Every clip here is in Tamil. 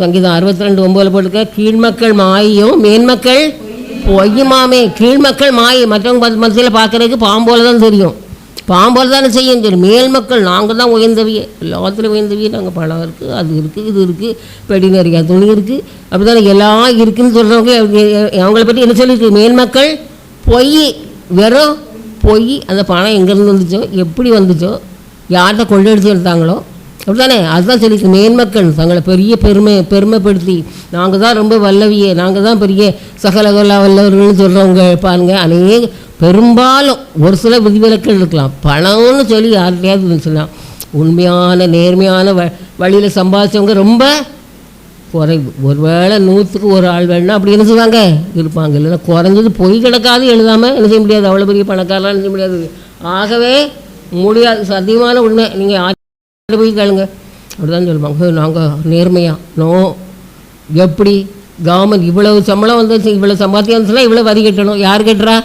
சங்கீதம் அறுபத்தி ரெண்டு ஒம்பதில் போட்டிருக்க கீழ்மக்கள் மாயும் மேன்மக்கள் பொய்யுமாமே. கீழ்மக்கள் மாயை. மற்றவங்க மத்த- மத்தியில் பார்க்குறதுக்கு பாம்போல தான் தெரியும். பாம்போல தானே செய்யும் தெரியும். மேல் மக்கள் நாங்கள் தான் உயர்ந்தவையே. எல்லாத்துலேயும் உயர்ந்தவிய நாங்கள் பணம் இருக்குது அது இருக்குது இது இருக்குது பெடி நிறையா துணி இருக்குது அப்படி தானே எல்லாம் இருக்குதுன்னு சொல்கிறவங்க அவங்கள பற்றி என்ன சொல்லியிருக்கு மேல் மக்கள் பொய் வெறும் பொய். அந்த பணம் எங்கேருந்து வந்துச்சோ? எப்படி வந்துச்சோ? யார்கிட்ட கொள்ளடிச்சு எடுத்தாங்களோ? அப்படிதானே அதுதான் சொல்லி மேன்மக்கள் தங்களை பெரிய பெருமை பெருமைப்படுத்தி நாங்கள் தான் ரொம்ப வல்லவியே நாங்கள் தான் பெரிய சகலகலா வல்லவர்கள்னு சொல்கிறவங்க பாருங்க அநேக பெரும்பாலும் ஒரு சில விதிவிலக்கள் இருக்கலாம். பணம்னு சொல்லி யார்கிட்டயாவது இருந்துச்சுலாம் உண்மையான நேர்மையான வ வழியில் சம்பாதிச்சவங்க ரொம்ப குறைவு. ஒருவேளை நூற்றுக்கு ஒரு ஆள் வேணும்னா அப்படி என்ன செய்வாங்க? இருப்பாங்க. இல்லைன்னா குறைஞ்சது பொய் கிடக்காது எழுதாமல் என்ன செய்ய முடியாது? அவ்வளோ பெரிய பணக்காரலாம் என்ன செய்ய முடியாது? ஆகவே முடியாது. சத்தியமான உண்மை. நீங்கள் போய் கேளுங்க. அப்படிதான் சொல்லுவாங்க. நாங்கள் நேர்மையாக நோ. எப்படி? கவர்மெண்ட் இவ்வளவு சம்பளம் வந்து இவ்வளோ சம்பாத்தியம் வந்துச்சுன்னா இவ்வளோ வரி கட்டணும். யார் கட்டுறா?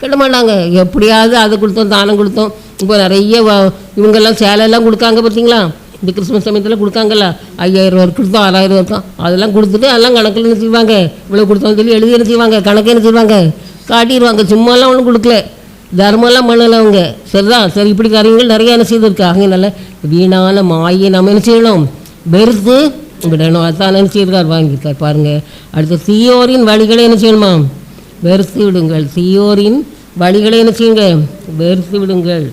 கட்ட மாட்டாங்க. எப்படியாவது அதை கொடுத்தோம் தானம் கொடுத்தோம். இப்போ நிறைய இவங்கெல்லாம் சேலையெல்லாம் கொடுக்காங்க பார்த்தீங்களா? இந்த கிறிஸ்மஸ் சமயத்தில் கொடுக்காங்கல்ல. ஐயாயிரம் ரூபா கொடுத்தோம் ஆறாயிரம் ரூபா அதெல்லாம் கொடுத்துட்டு அதெல்லாம் கணக்கில் என்ன செய்வாங்க? இவ்வளோ கொடுத்தோம்னு சொல்லி எழுதி என்ன செய்வாங்க? கணக்கு என்ன செய்வாங்க? காட்டிடுவாங்க. சும்மாலாம் ஒன்றும் கொடுக்கல. தர்மம்லாம் பண்ணலை அவங்க. சரிதான் சரி இப்படி காரியங்கள் நிறைய என்ன செய்திருக்காங்க நல்ல வீணான மாயை நம்ம என்ன செய்யணும்? வெறுத்து விடணும் அதுதான் என்ன செய்திருக்கார்? வாங்கியிருக்கார் பாருங்க. அடுத்து தீயோரின் வழிகளை என்ன செய்யணுமா? வெறுத்து விடுங்கள். தீயோரின் வழிகளை என்ன செய்யுங்க? வெறுத்து விடுங்கள்.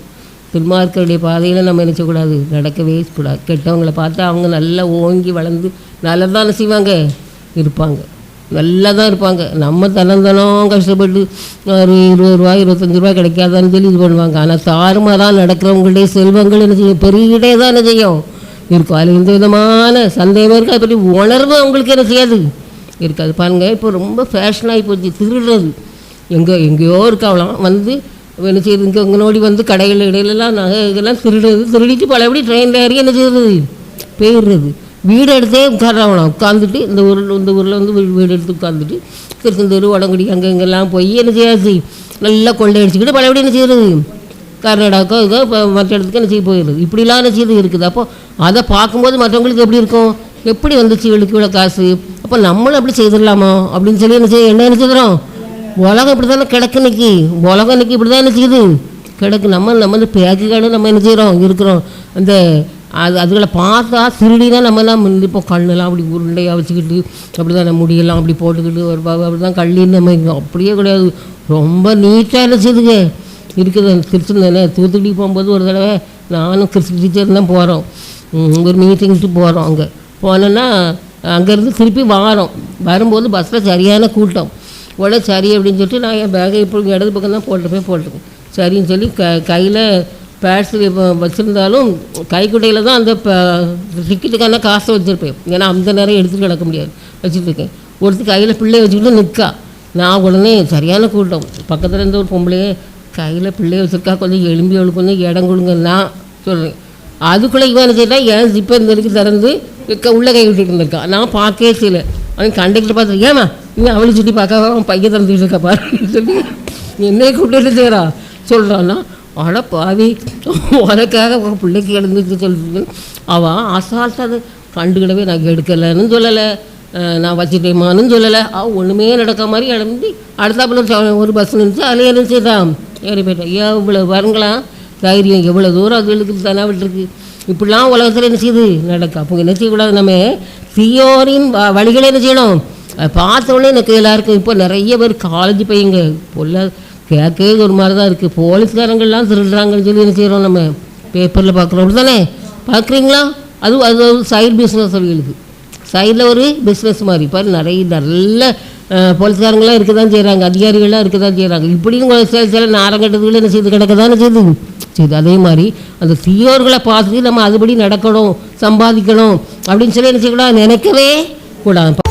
துன்மார்க்கருடைய பாதையில் நம்ம என்ன செய்யக்கூடாது? நடக்கவே கூடாது. கெட்டவங்களை பார்த்தா அவங்க நல்லா ஓங்கி வளர்ந்து நல்லதான் என்ன செய்வாங்க? இருப்பாங்க. நல்லா தான் இருப்பாங்க. நம்ம தனந்தனம் கஷ்டப்பட்டு ஒரு இருபது ரூபா இருபத்தஞ்சி ரூபா கிடைக்காதான்னு சொல்லி இது பண்ணுவாங்க. ஆனால் தாறுமாறாக நடக்கிறவங்களுடைய செல்வங்கள் என்ன செய்யும்? பெருகிட்டே தான் என்ன செய்யும்? இருக்கும். அதில் எந்த விதமான சந்தேகம் இருக்குது. அதை பற்றி உணர்வு அவங்களுக்கு என்ன செய்யாது? இருக்காது. பாருங்கள் இப்போ ரொம்ப ஃபேஷனாகி போச்சு. திருடுறது. எங்கே எங்கேயோ இருக்காவலாம் வந்து என்ன செய்யுது? இங்கே இங்கே நோடி வந்து கடைகள் இடையிலலாம் நகை இதெல்லாம் திருடுறது. திருடிட்டு பழையபடி ட்ரெயினில் ஏறி என்ன செய்கிறது போயிடுறது. வீடு எடுத்தே உட்காராங்களாம் உட்காந்துட்டு இந்த ஊரில் இந்த ஊரில் வந்து வீடு வீடு எடுத்து உட்காந்துட்டு திருச்செந்தூர் வடங்குடி அங்கே இங்கெல்லாம் போய் என்ன செய்யாது? நல்லா கொள்ளை அடிச்சுக்கிட்டு பழையபடி என்ன செய்யுறது? கர்நாடகாக்கோ இதோ இப்போ மற்ற இடத்துக்கு என்ன செய்ய போயிடுது இப்படிலாம் என்ன செய்து இருக்குது. அப்போ அதை பார்க்கும்போது மற்றவங்களுக்கு எப்படி இருக்கும்? எப்படி வந்துச்சு இவளுக்கு இவ்வளோ காசு? அப்போ நம்மளும் அப்படி செய்திடலாமா? அப்படின்னு சொல்லி என்ன செய்ய என்ன என்ன செய்கிறோம் உலகம் இப்படி தானே கிடக்கு இன்னைக்கு. உலகம் இன்னைக்கு இப்படி தான் என்ன செய்யுது? கிடக்கு. நம்ம நம்ம இந்த பேக்குக்காடு நம்ம என்ன செய்கிறோம் இருக்கிறோம். அந்த அது அதுகளை பார்த்தா திருடினா நம்மலாம் நிற்போம் கண்ணெல்லாம் அப்படி உருண்டையாக வச்சுக்கிட்டு அப்படி தான் நம்ம முடியெல்லாம் அப்படி போட்டுக்கிட்டு ஒரு பாபு அப்படி தான் கள்ளின்னு நம்ம அப்படியே கிடையாது. ரொம்ப நீட்டாக இருந்துச்சுதுங்க இருக்குது. திருச்செந்தூர் தூத்துக்குடி போகும்போது ஒரு தடவை நானும் கிறிஸ்து டீச்சர் தான் போகிறோம் ஒரு மீட்டிங்க்கு போகிறோம் அங்கே. போனோன்னா அங்கேருந்து திருப்பி வாரோம். வரும்போது பஸ்ஸில் சரியான கூட்டம். உடனே சரி அப்படின்னு சொல்லிட்டு நான் என் பேகை இப்போ இடது பக்கம் தான் போட்டு போய் போட்டிருக்கேன். சரின்னு சொல்லி க கையில் பேட்ஸ் வச்சுருந்தாலும் கைக்குட்டையில் தான் அந்த டிக்கெட்டுக்கான காசை வச்சுருப்பேன். ஏன்னா அந்த நேரம் எடுத்துகிட்டு கிடக்க முடியாது. வச்சுருக்கேன் ஒருத்தர் கையில் பிள்ளைய வச்சுக்கிட்டு நிற்கா நான் உடனே சரியான கூட்டம். பக்கத்தில் இருந்த ஒரு பொம்பளையே கையில் பிள்ளைய வச்சுருக்கா? கொஞ்சம் எலும்பி அவளுக்கு கொஞ்சம் இடம் கொடுங்க நான் சொல்கிறேன் அதுக்குள்ளே இவன் செய்யலாம் ஏன் ஜிப்பை இந்த இருக்கு திறந்து க- உள்ளே கை விட்டுட்டு இருந்திருக்கான் நான் பார்க்கவே செய்யல. அவன் கண்டக்டர் பார்த்து ஏமா இவன் அவளை சுற்றி பார்க்க அவன் பையன் திறந்துட்டு இருக்கா பாரு சொல்லி என்னையே கூப்பிட்டு செய்கிறா சொல்கிறான்னா அட பாவி உனக்காக பிள்ளைக்கு எழுந்துட்டு சொல்லு அவன் அசால்ட்டாக அதை கண்டுக்கிடவே நான் எடுக்கலைன்னு சொல்லலை. நான் வச்சுட்டேமான்னு சொல்லலை. அவன் ஒன்றுமே நடக்க மாதிரி எழுந்து அடுத்தாப்புல ஒரு ஒரு பஸ் நின்றுச்சு அதில் என்ன செய்தான் ஏறி போயிட்டேன் ஏன் இவ்வளோ வரங்களாம் தைரியம் எவ்வளோ தூரம் அது எழுதுக்கு தானே விட்டுருக்கு. இப்படிலாம் உலகத்தில் என்ன செய்யுது? நடக்கும் அப்போ என்ன செய்யக்கூடாது நம்ம? தீயோரின் வ- வழிகளை என்ன செய்யணும்? அதை எனக்கு எல்லாருக்கும் இப்போ நிறைய பேர் காலேஜ் பையங்க பொல்ல கேட்கவே ஒரு மாதிரி தான் இருக்குது போலீஸ்காரங்கள்லாம் திருடுறாங்கன்னு சொல்லி என்ன செய்கிறோம் நம்ம பேப்பரில் பார்க்குறோம். தானே பார்க்குறீங்களா? அது அது ஒரு சைடு பிஸ்னஸ் அவங்களுக்கு. சைடில் ஒரு பிஸ்னஸ் மாதிரி. பாரு நிறைய நல்ல போலீஸ்காரங்களாம் இருக்க தான் செய்கிறாங்க அதிகாரிகள்லாம் இருக்க தான் செய்கிறாங்க இப்படியும் சில சில நாரங்கட்டத்துக்குள்ள என்ன செய்து? கிடக்க தானே செய்து? செய்து அதே மாதிரி அந்த சீயோர்களை பார்த்துட்டு நம்ம அதுபடி நடக்கணும் சம்பாதிக்கணும் அப்படின்னு சொல்லி என்ன செய்யக்கூடாது? நினைக்கவே கூடாது.